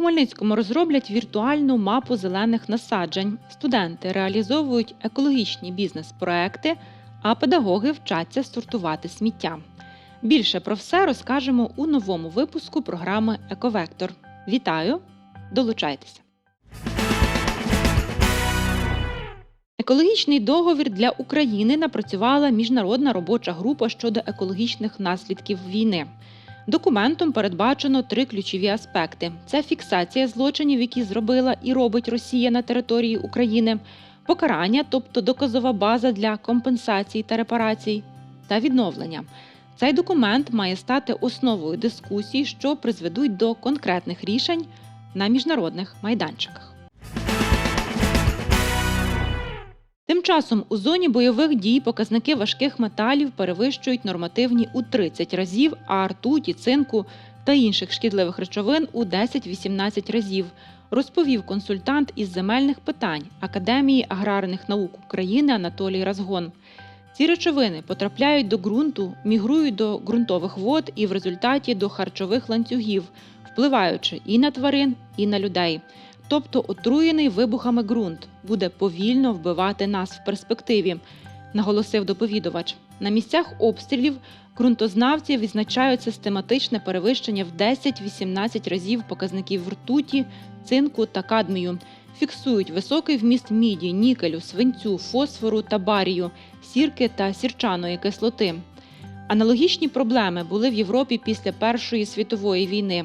Хмельницькому розроблять віртуальну мапу зелених насаджень. Студенти реалізовують екологічні бізнес-проекти, а педагоги вчаться сортувати сміття. Більше про все розкажемо у новому випуску програми Ековектор. Вітаю! Долучайтеся! Екологічний договір для України напрацювала міжнародна робоча група щодо екологічних наслідків війни. Документом передбачено три ключові аспекти: це фіксація злочинів, які зробила і робить Росія на території України, покарання, тобто доказова база для компенсацій та репарацій, та відновлення. Цей документ має стати основою дискусій, що призведуть до конкретних рішень на міжнародних майданчиках. Тим часом у зоні бойових дій показники важких металів перевищують нормативні у 30 разів, а ртуті, цинку та інших шкідливих речовин у 10-18 разів, розповів консультант із земельних питань Академії аграрних наук України Анатолій Разгон. Ці речовини потрапляють до ґрунту, мігрують до ґрунтових вод і в результаті до харчових ланцюгів, впливаючи і на тварин, і на людей. Тобто отруєний вибухами ґрунт буде повільно вбивати нас в перспективі, наголосив доповідувач. На місцях обстрілів ґрунтознавці відзначають систематичне перевищення в 10-18 разів показників ртуті, цинку та кадмію. Фіксують високий вміст міді, нікелю, свинцю, фосфору та барію, сірки та сірчаної кислоти. Аналогічні проблеми були в Європі після Першої світової війни.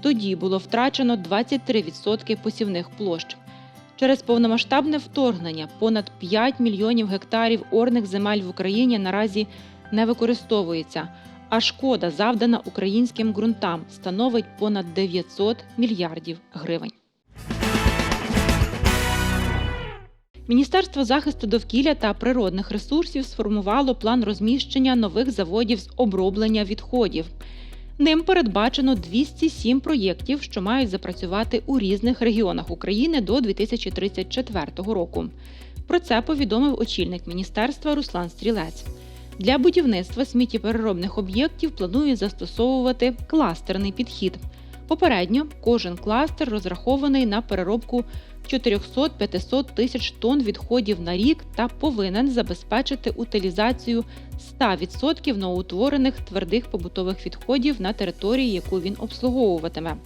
Тоді було втрачено 23% посівних площ. Через повномасштабне вторгнення понад 5 мільйонів гектарів орних земель в Україні наразі не використовується, а шкода, завдана українським ґрунтам, становить понад 900 мільярдів гривень. Міністерство захисту довкілля та природних ресурсів сформувало план розміщення нових заводів з оброблення відходів. Ним передбачено 207 проєктів, що мають запрацювати у різних регіонах України до 2034 року. Про це повідомив очільник міністерства Руслан Стрілець. Для будівництва сміттєпереробних об'єктів планують застосовувати кластерний підхід. Попередньо кожен кластер розрахований на переробку 400-500 тисяч тонн відходів на рік та повинен забезпечити утилізацію 100% новоутворених твердих побутових відходів на території, яку він обслуговуватиме.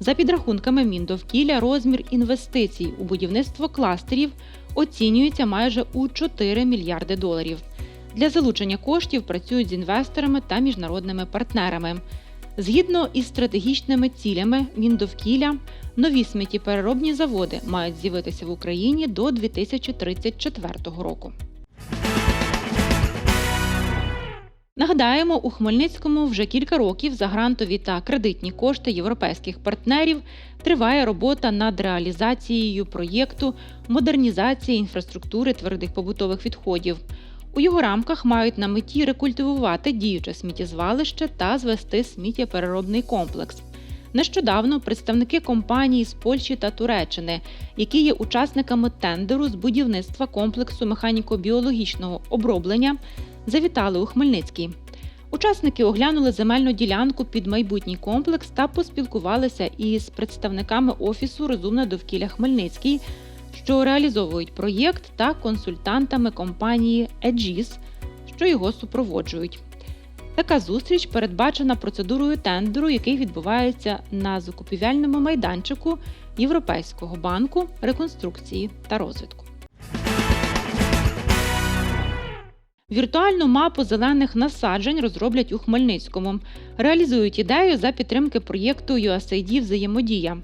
За підрахунками Міндовкілля, розмір інвестицій у будівництво кластерів оцінюється майже у 4 мільярди доларів. Для залучення коштів працюють з інвесторами та міжнародними партнерами. Згідно із стратегічними цілями Міндовкілля, нові сміттєпереробні заводи мають з'явитися в Україні до 2034 року. Нагадаємо, у Хмельницькому вже кілька років за грантові та кредитні кошти європейських партнерів триває робота над реалізацією проєкту модернізації інфраструктури твердих побутових відходів. У його рамках мають на меті рекультивувати діюче сміттєзвалище та звести сміттєпереробний комплекс. Нещодавно представники компаній з Польщі та Туреччини, які є учасниками тендеру з будівництва комплексу механіко-біологічного оброблення, завітали у Хмельницький. Учасники оглянули земельну ділянку під майбутній комплекс та поспілкувалися із представниками офісу Розумне довкілля Хмельницький, що реалізовують проєкт та консультантами компанії Edgis, що його супроводжують. Така зустріч передбачена процедурою тендеру, який відбувається на закупівельному майданчику Європейського банку реконструкції та розвитку. Віртуальну мапу зелених насаджень розроблять у Хмельницькому. Реалізують ідею за підтримки проєкту USAID Взаємодія.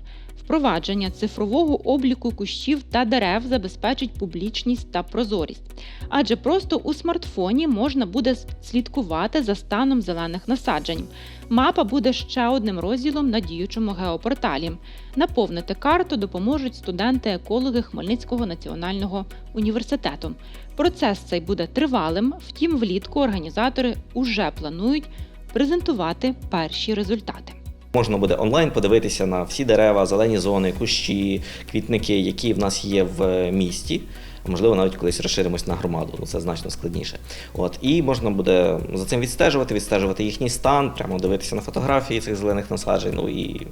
Впровадження цифрового обліку кущів та дерев забезпечить публічність та прозорість, адже просто у смартфоні можна буде слідкувати за станом зелених насаджень. Мапа буде ще одним розділом на діючому геопорталі. Наповнити карту допоможуть студенти-екологи Хмельницького національного університету. Процес цей буде тривалим, втім, влітку організатори уже планують презентувати перші результати. Можна буде онлайн подивитися на всі дерева, зелені зони, кущі, квітники, які в нас є в місті. Можливо, навіть колись розширимось на громаду, ну це значно складніше. От і можна буде за цим відстежувати, відстежувати їхній стан, прямо дивитися на фотографії цих зелених насаджень. Ну і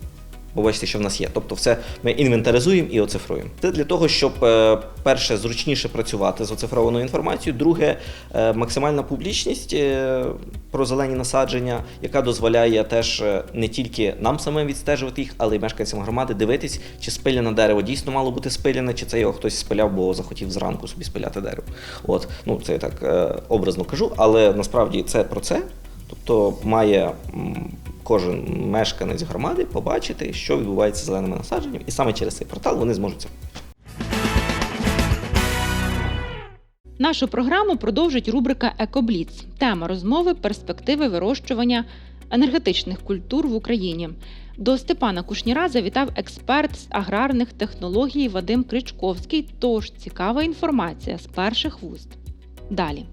побачити, що в нас є. Тобто, все ми інвентаризуємо і оцифруємо. Це для того, щоб е, перше зручніше працювати з оцифрованою інформацією. Друге, е, максимальна публічність е, про зелені насадження, яка дозволяє теж не тільки нам самим відстежувати їх, але й мешканцям громади дивитись, чи спилене дерево дійсно мало бути спилене, чи це його хтось спиляв, бо захотів зранку собі спиляти дерево. От ну це я так образно кажу, але насправді це про це. Тобто має кожен мешканець громади побачити, що відбувається з зеленими насадженнями, і саме через цей портал вони зможуть це. Нашу програму продовжить рубрика Екобліц. Тема розмови перспективи вирощування енергетичних культур в Україні. До Степана Кушніра завітав експерт з аграрних технологій Вадим Кричковський. Тож цікава інформація з перших вуст. Далі.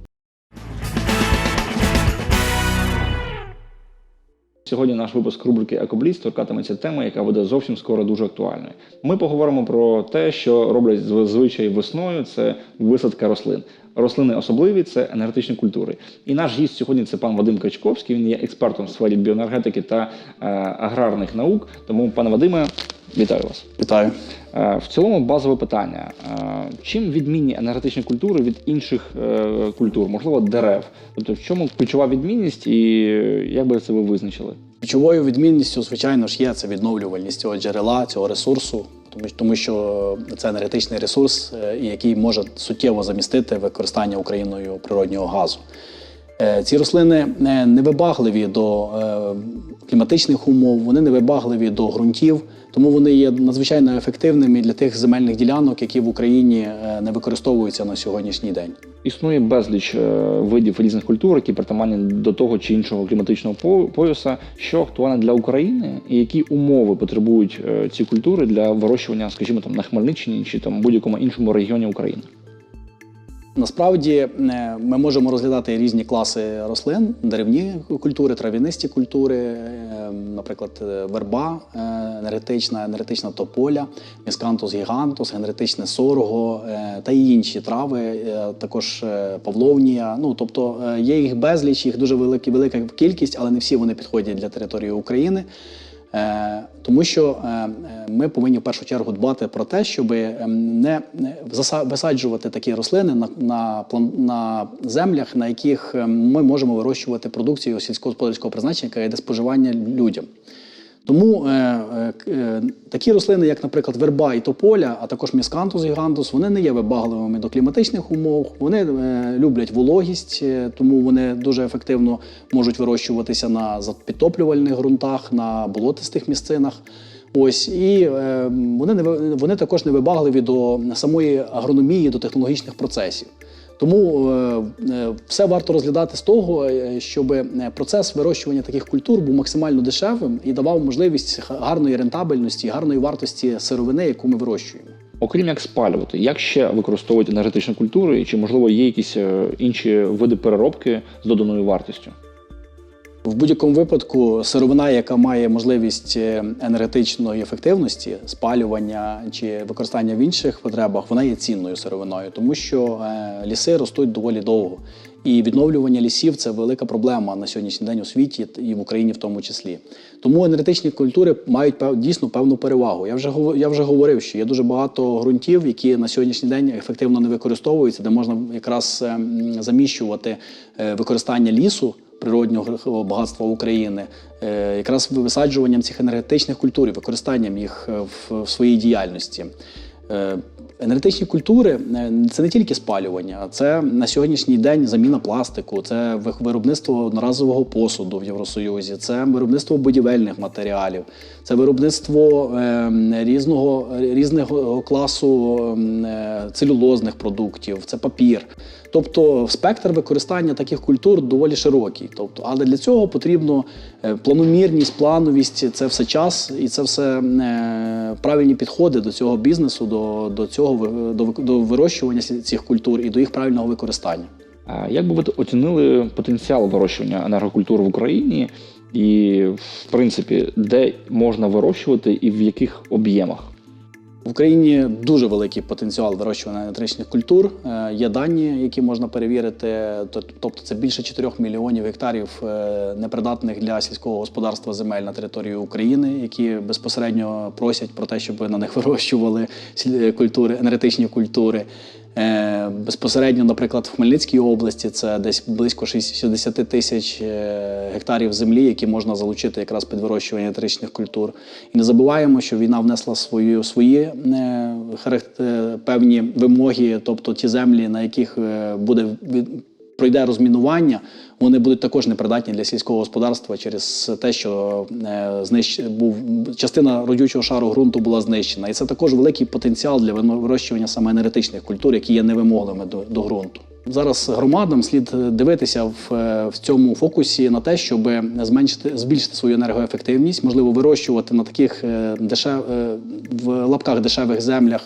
Сьогодні наш випуск рубрики Екобліц торкатиметься теми, яка буде зовсім скоро дуже актуальною. Ми поговоримо про те, що роблять зазвичай весною. Це висадка рослин. Рослини особливі це енергетичні культури. І наш гість сьогодні це пан Вадим Качковський. Він є експертом в сфері біоенергетики та е, аграрних наук. Тому, пане Вадиме, вітаю вас. Вітаю. Е, В цілому базове питання: Е, чим відмінні енергетичні культури від інших е, культур, можливо, дерев? Тобто, в чому ключова відмінність, і як би це ви визначили? Ключовою відмінністю, звичайно ж, є це відновлювальність цього джерела, цього ресурсу, тому, що це енергетичний ресурс, який може суттєво замістити використання Україною природнього газу. Е, Ці рослини е, невибагливі до е, кліматичних умов, вони невибагливі до ґрунтів, тому вони є надзвичайно ефективними для тих земельних ділянок, які в Україні не використовуються на сьогоднішній день. Існує безліч видів різних культур, які притаманні до того чи іншого кліматичного по- пояса, що актуальне для України, і які умови потребують ці культури для вирощування, скажімо, там на Хмельниччині чи там будь-якому іншому регіоні України. Насправді е, ми можемо розглядати різні класи рослин: деревні культури, трав'янисті культури, е, наприклад, е, верба енергетична, енергетична тополя, міскантус гігантус, енергетичне сорго та й інші трави, також павловнія. Ну тобто є їх безліч, їх дуже велика, велика кількість, але не всі вони підходять для території України. Е, Тому що е, е, ми повинні в першу чергу дбати про те, щоб не висаджувати такі рослини на, на, на землях, на яких ми можемо вирощувати продукцію сільськогосподарського призначення, яка йде споживання людям. Тому е, е, е, такі рослини, як, наприклад, верба і тополя, а також міскантус гігантус, вони не є вибагливими до кліматичних умов, вони е, люблять вологість, е, тому вони дуже ефективно можуть вирощуватися на підтоплювальних ґрунтах, на болотистих місцинах. Ось і е, вони не вони також не вибагливі до самої агрономії, до технологічних процесів. Тому е, е, все варто розглядати з того, е, щоб процес вирощування таких культур був максимально дешевим і давав можливість гарної рентабельності, гарної вартості сировини, яку ми вирощуємо. Окрім як спалювати, як ще використовують енергетичні культури, чи можливо є якісь інші види переробки з доданою вартістю? В будь-якому випадку сировина, яка має можливість е, енергетичної ефективності, спалювання чи використання в інших потребах, вона є цінною сировиною, тому що е, ліси ростуть доволі довго. І відновлювання лісів це велика проблема на сьогоднішній день у світі і в Україні в тому числі. Тому енергетичні культури мають дійсно певну перевагу. Я вже я вже говорив, що є дуже багато ґрунтів, які на сьогоднішній день ефективно не використовуються, де можна якраз е, заміщувати е, використання лісу природнього багатства України, е, якраз висаджуванням цих енергетичних культур, використанням їх е, в, своїй діяльності. Е, Енергетичні культури це не тільки спалювання, це на сьогоднішній день заміна пластику, це виробництво одноразового посуду в Євросоюзі, це виробництво будівельних матеріалів, це виробництво різного, різного класу целюлозних продуктів, це папір. Тобто спектр використання таких культур доволі широкий. Тобто, але для цього потрібно е, планомірність, плановість, це все час і це все е, правильні підходи до цього бізнесу, до, до цього до, до вирощування цих культур і до їх правильного використання. Як би ви оцінили потенціал вирощування енергокультур в Україні, і в принципі, де можна вирощувати і в яких об'ємах? В Україні дуже великий потенціал вирощування електричних культур. Е, Є дані, які можна перевірити. Тобто це більше 4 мільйонів гектарів е, непридатних для сільського господарства земель на території України, які безпосередньо просять про те, щоб на них вирощували культури, енергетичні культури. Е, Безпосередньо, наприклад, в Хмельницькій області це десь близько 60 тисяч е, гектарів землі, які можна залучити якраз під вирощування етричних культур. І не забуваємо, що війна внесла свої свої е, певні вимоги, тобто ті землі, на яких буде від- пройде розмінування, вони будуть також непридатні для сільського господарства через те, що е, знищ... був частина родючого шару ґрунту була знищена. І це також великий потенціал для вирощування саме енергетичних культур, які є невимогливими до, до ґрунту. Зараз громадам слід дивитися в, е, в цьому фокусі на те, щоб зменшити збільшити свою енергоефективність, можливо, вирощувати на таких е, дешев в лапках дешевих землях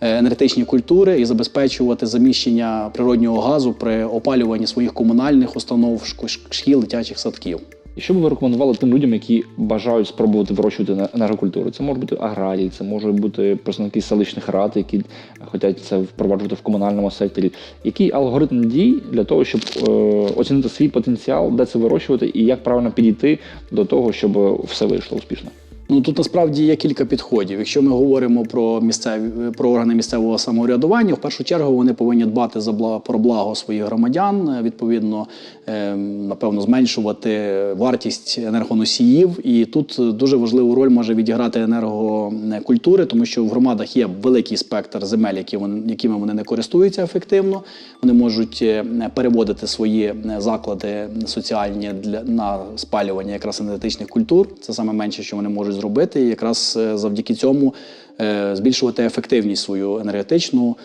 енергетичні культури і забезпечувати заміщення природнього газу при опалюванні своїх комунальних установ, шкіл, дитячих садків. І що би ви рекомендували тим людям, які бажають спробувати вирощувати енергокультуру? Це можуть бути аграрії, це можуть бути представники селищних рад, які хочуть це впроваджувати в комунальному секторі. Який алгоритм дій для того, щоб е, оцінити свій потенціал, де це вирощувати, і як правильно підійти до того, щоб все вийшло успішно? Ну тут насправді є кілька підходів. Якщо ми говоримо про місцеві про органи місцевого самоврядування, в першу чергу вони повинні дбати за бла- про благо своїх громадян, відповідно, е, напевно, зменшувати вартість енергоносіїв. І тут дуже важливу роль може відіграти енергокультури, тому що в громадах є великий спектр земель, які вони, якими вони не користуються ефективно. Вони можуть е, переводити свої е, заклади соціальні для на спалювання якраз енергетичних культур. Це саме менше, що вони можуть зробити, і якраз е, завдяки цьому е, збільшувати ефективність свою енергетичну.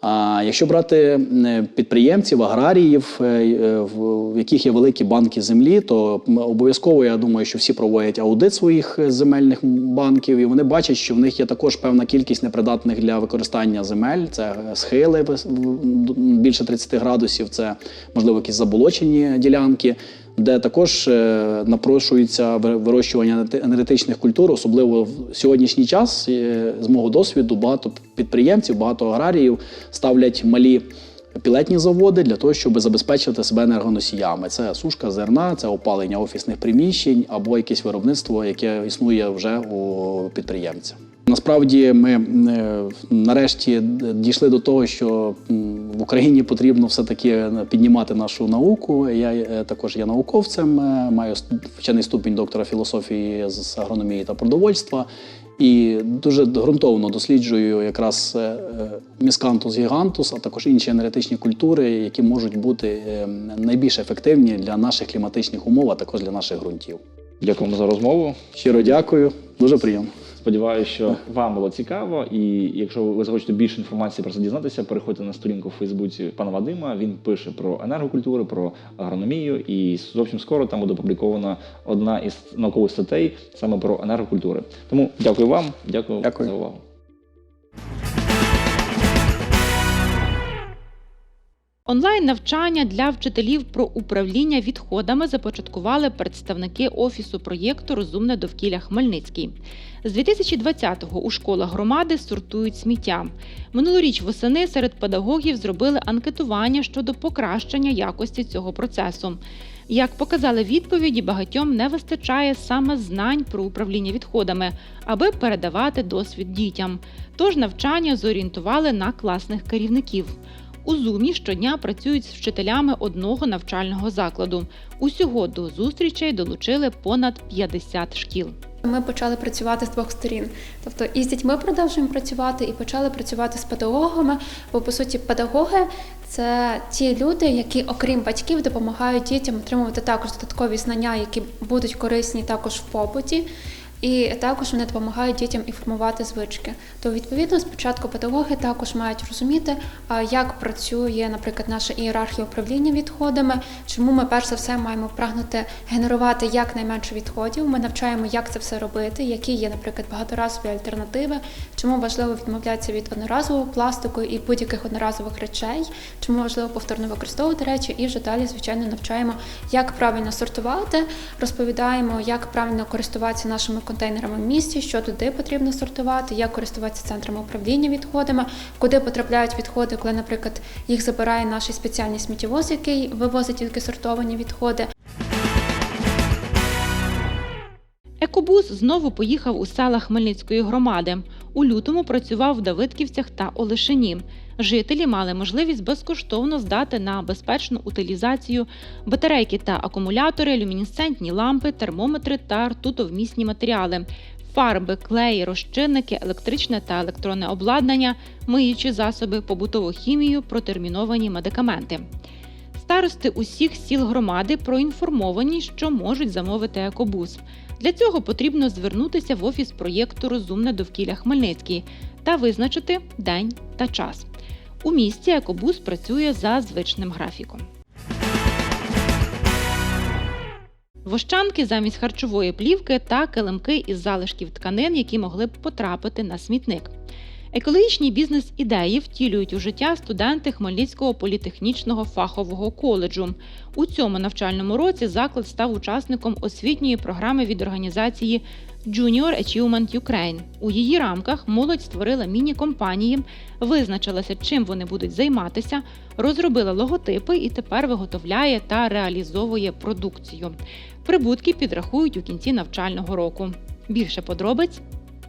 А якщо брати е, підприємців, аграріїв, в яких є великі банки землі, то обов'язково я думаю, що всі проводять аудит своїх земельних банків, і вони бачать, що в них є також певна кількість непридатних для використання земель. Це схили більше 30 градусів, це можливо якісь заболочені ділянки. Де також е, напрошується вирощування енергетичних культур, особливо в сьогоднішній час, е, з мого досвіду, багато підприємців, багато аграріїв ставлять малі пілетні заводи для того, щоб забезпечити себе енергоносіями. Це сушка зерна, це опалення офісних приміщень або якесь виробництво, яке існує вже у підприємця. Насправді ми е, нарешті дійшли до того, що в Україні потрібно все-таки піднімати нашу науку. Я е, також є науковцем, е, маю вчений ступінь доктора філософії з агрономії та продовольства. І дуже ґрунтовно досліджую якраз е, е, міскантус гігантус, а також інші енергетичні культури, які можуть бути е, найбільш ефективні для наших кліматичних умов, а також для наших ґрунтів. Дякуємо за розмову. Щиро дякую, дуже приємно. Сподіваюся, що вам було цікаво. І якщо ви захочете більше інформації про це дізнатися, переходьте на сторінку в Фейсбуці пана Вадима. Він пише про енергокультуру, про агрономію, і зовсім скоро там буде опублікована одна із наукових статей саме про енергокультури. Тому дякую вам, дякую, Дякую. за увагу. Онлайн навчання для вчителів про управління відходами започаткували представники офісу проєкту Розумне довкілля Хмельницький. З 2020-го у школах громади сортують сміття. Минулоріч восени серед педагогів зробили анкетування щодо покращення якості цього процесу. Як показали відповіді, багатьом не вистачає саме знань про управління відходами, аби передавати досвід дітям. Тож навчання зорієнтували на класних керівників. У Зумі щодня працюють з вчителями одного навчального закладу. Усього до зустрічей долучили понад 50 шкіл. Ми почали працювати з двох сторін. Тобто і з дітьми продовжуємо працювати, і почали працювати з педагогами. Бо по суті, педагоги це ті люди, які, окрім батьків, допомагають дітям отримувати також додаткові знання, які будуть корисні також в побуті. І також вони допомагають дітям і формувати звички. То відповідно спочатку педагоги також мають розуміти, як працює, наприклад, наша ієрархія управління відходами, чому ми перш за все маємо прагнути генерувати якнайменше відходів. Ми навчаємо, як це все робити, які є, наприклад, багаторазові альтернативи, чому важливо відмовлятися від одноразового пластику і будь-яких одноразових речей, чому важливо повторно використовувати речі, і вже далі, звичайно, навчаємо, як правильно сортувати, розповідаємо, як правильно користуватися нашими контейнерами в місті, що туди потрібно сортувати, як користуватися центрами управління відходами, куди потрапляють відходи, коли, наприклад, їх забирає наш спеціальний сміттєвоз, який вивозить тільки сортовані відходи. Екобус знову поїхав у села Хмельницької громади. У лютому працював в Давидківцях та Олешині. Жителі мали можливість безкоштовно здати на безпечну утилізацію батарейки та акумулятори, люмінесцентні лампи, термометри та ртутовмісні матеріали, фарби, клеї, розчинники, електричне та електронне обладнання, миючі засоби, побутову хімію, протерміновані медикаменти. Старости усіх сіл громади проінформовані, що можуть замовити екобус. Для цього потрібно звернутися в офіс проєкту Розумне довкілля Хмельницький та визначити день та час. У місті екобус працює за звичним графіком. Вощанки замість харчової плівки та килимки із залишків тканин, які могли б потрапити на смітник. Екологічні бізнес-ідеї втілюють у життя студенти Хмельницького політехнічного фахового коледжу. У цьому навчальному році заклад став учасником освітньої програми від організації Junior Achievement Ukraine. У її рамках молодь створила міні-компанії, визначилася, чим вони будуть займатися, розробила логотипи і тепер виготовляє та реалізовує продукцію. Прибутки підрахують у кінці навчального року. Більше подробиць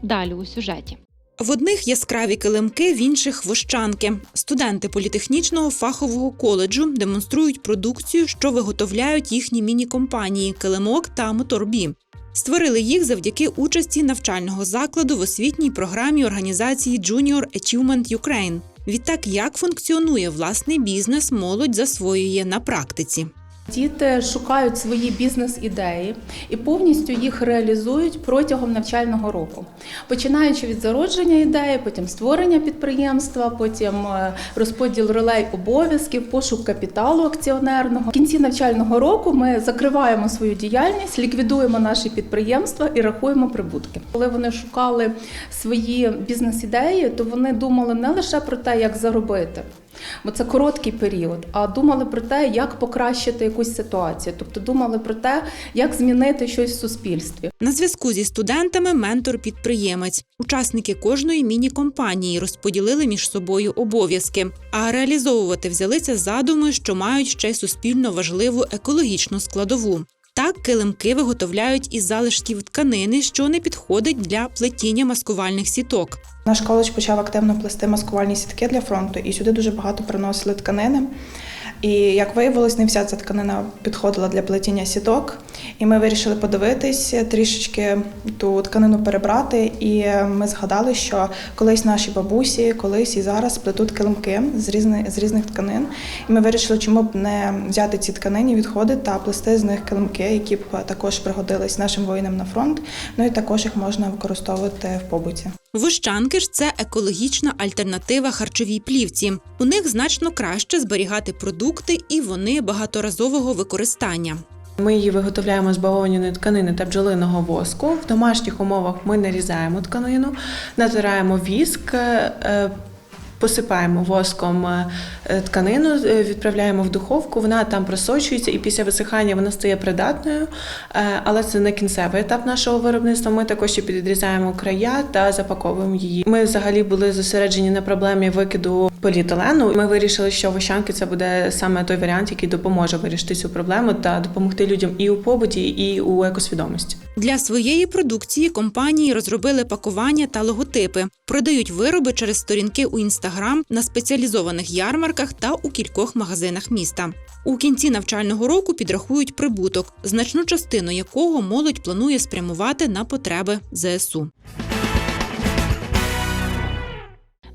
далі у сюжеті. В одних яскраві килимки, в інших вощанки. Студенти політехнічного фахового коледжу демонструють продукцію, що виготовляють їхні міні-компанії Килимок та Моторбі. Створили їх завдяки участі навчального закладу в освітній програмі організації Junior Achievement Ukraine. Відтак, як функціонує власний бізнес, молодь засвоює на практиці. Діти шукають свої бізнес-ідеї і повністю їх реалізують протягом навчального року, починаючи від зародження ідеї, потім створення підприємства, потім е, розподіл ролей обов'язків, пошук капіталу акціонерного. В кінці навчального року ми закриваємо свою діяльність, ліквідуємо наші підприємства і рахуємо прибутки. Коли вони шукали свої бізнес-ідеї, то вони думали не лише про те, як заробити. Бо це короткий період, а думали про те, як покращити якусь ситуацію, тобто думали про те, як змінити щось в суспільстві. На зв'язку зі студентами ментор-підприємець. Учасники кожної міні-компанії розподілили між собою обов'язки, а реалізовувати взялися задуми, що мають ще й суспільно важливу екологічну складову. Так, килимки виготовляють із залишків тканини, що не підходить для плетіння маскувальних сіток. Наш коледж почав активно плести маскувальні сітки для фронту, і сюди дуже багато приносили тканини. І як виявилось, не вся ця тканина підходила для плетіння сіток. І ми вирішили подивитись, трішечки ту тканину перебрати. І ми згадали, що колись наші бабусі, колись і зараз плетуть килимки з різних, з різних тканин. І ми вирішили, чому б не взяти ці тканинні відходи та плести з них килимки, які б також пригодились нашим воїнам на фронт. Ну і також їх можна використовувати в побуті. Вощанки ж це екологічна альтернатива харчовій плівці. У них значно краще зберігати продукти, і вони багаторазового використання. Ми її виготовляємо з бавовняної тканини та бджолиного воску. В домашніх умовах ми нарізаємо тканину, натираємо віск. Е, Посипаємо воском е, тканину, е, відправляємо в духовку, вона там просочується і після висихання вона стає придатною, Е, але це не кінцевий етап нашого виробництва. Ми також ще підрізаємо края та запаковуємо її. Ми взагалі були зосереджені на проблемі викиду поліетилену. Ми вирішили, що вощанки це буде саме той варіант, який допоможе вирішити цю проблему та допомогти людям і у побуті, і у екосвідомості. Для своєї продукції компанії розробили пакування та логотипи, продають вироби через сторінки у інстаграм на спеціалізованих ярмарках та у кількох магазинах міста. У кінці навчального року підрахують прибуток, значну частину якого молодь планує спрямувати на потреби ЗСУ.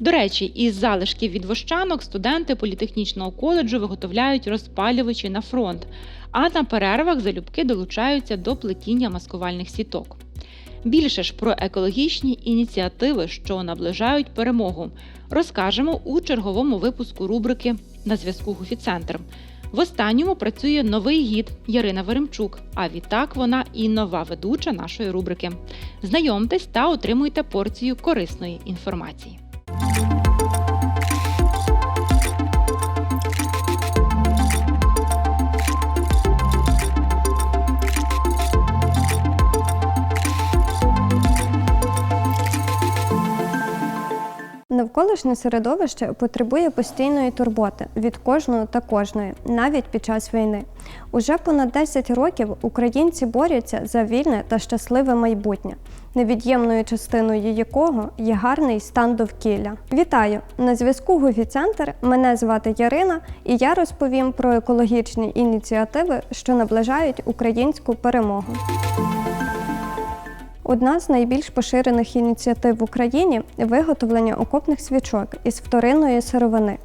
До речі, із залишків від вощанок студенти політехнічного коледжу виготовляють розпалювачі на фронт, а на перервах залюбки долучаються до плетіння маскувальних сіток. Більше ж про екологічні ініціативи, що наближають перемогу, розкажемо у черговому випуску рубрики на зв'язку Гуфіцентр. В останньому працює новий гід Ярина Веремчук. А відтак вона і нова ведуча нашої рубрики. Знайомтесь та отримуйте порцію корисної інформації. Навколишнє середовище потребує постійної турботи від кожного та кожної, навіть під час війни. Уже понад 10 років українці борються за вільне та щасливе майбутнє, невід'ємною частиною якого є гарний стан довкілля. Вітаю! На зв'язку Гуфі Центр. Мене звати Ярина, і я розповім про екологічні ініціативи, що наближають українську перемогу. Одна з найбільш поширених ініціатив в Україні виготовлення окопних свічок із вторинної сировини,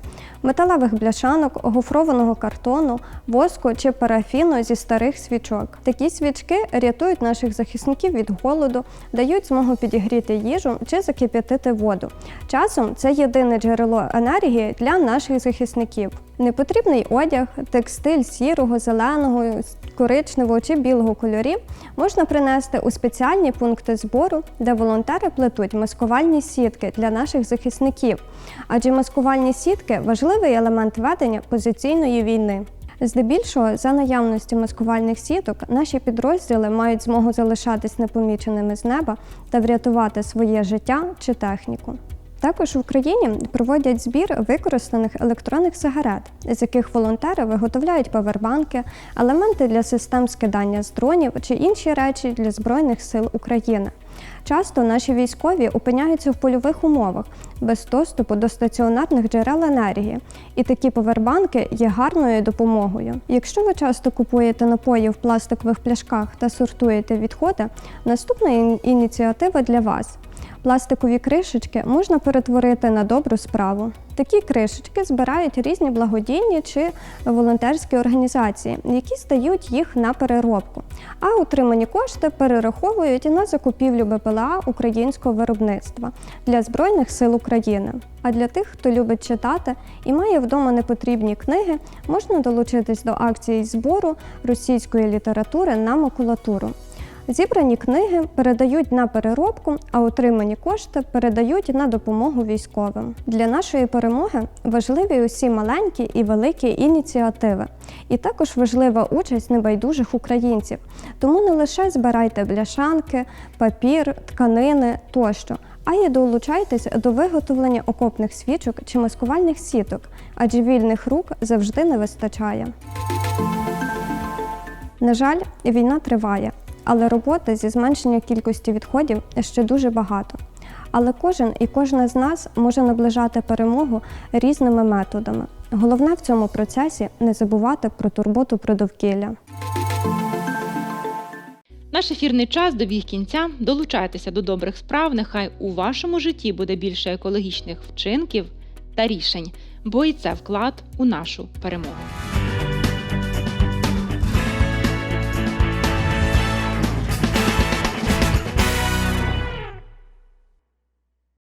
металевих бляшанок, гофрованого картону, воску чи парафіну зі старих свічок. Такі свічки рятують наших захисників від голоду, дають змогу підігріти їжу чи закип'ятити воду. Часом це єдине джерело енергії для наших захисників. Непотрібний одяг, текстиль сірого, зеленого, коричневого чи білого кольорів можна принести у спеціальні пункти збору, де волонтери плетуть маскувальні сітки для наших захисників, адже маскувальні сітки важливий елемент ведення позиційної війни. Здебільшого, за наявності маскувальних сіток, наші підрозділи мають змогу залишатись непоміченими з неба та врятувати своє життя чи техніку. Також в Україні проводять збір використаних електронних сигарет, з яких волонтери виготовляють павербанки, елементи для систем скидання з дронів чи інші речі для Збройних сил України. Часто наші військові опиняються в польових умовах без доступу до стаціонарних джерел енергії, і такі повербанки є гарною допомогою. Якщо ви часто купуєте напої в пластикових пляшках та сортуєте відходи, наступна ініціатива для вас. Пластикові кришечки можна перетворити на добру справу. Такі кришечки збирають різні благодійні чи волонтерські організації, які здають їх на переробку, а отримані кошти перераховують на закупівлю БПЛА українського виробництва для Збройних сил України. А для тих, хто любить читати і має вдома непотрібні книги, можна долучитись до акції збору російської літератури на макулатуру. Зібрані книги передають на переробку, а отримані кошти передають на допомогу військовим. Для нашої перемоги важливі усі маленькі і великі ініціативи. І також важлива участь небайдужих українців. Тому не лише збирайте бляшанки, папір, тканини тощо, а й долучайтесь до виготовлення окопних свічок чи маскувальних сіток, адже вільних рук завжди не вистачає. На жаль, війна триває, але роботи зі зменшення кількості відходів ще дуже багато. Але кожен і кожна з нас може наближати перемогу різними методами. Головне в цьому процесі не забувати про турботу про довкілля. Наш ефірний час добіг кінця. Долучайтеся до добрих справ. Нехай у вашому житті буде більше екологічних вчинків та рішень, бо і це вклад у нашу перемогу.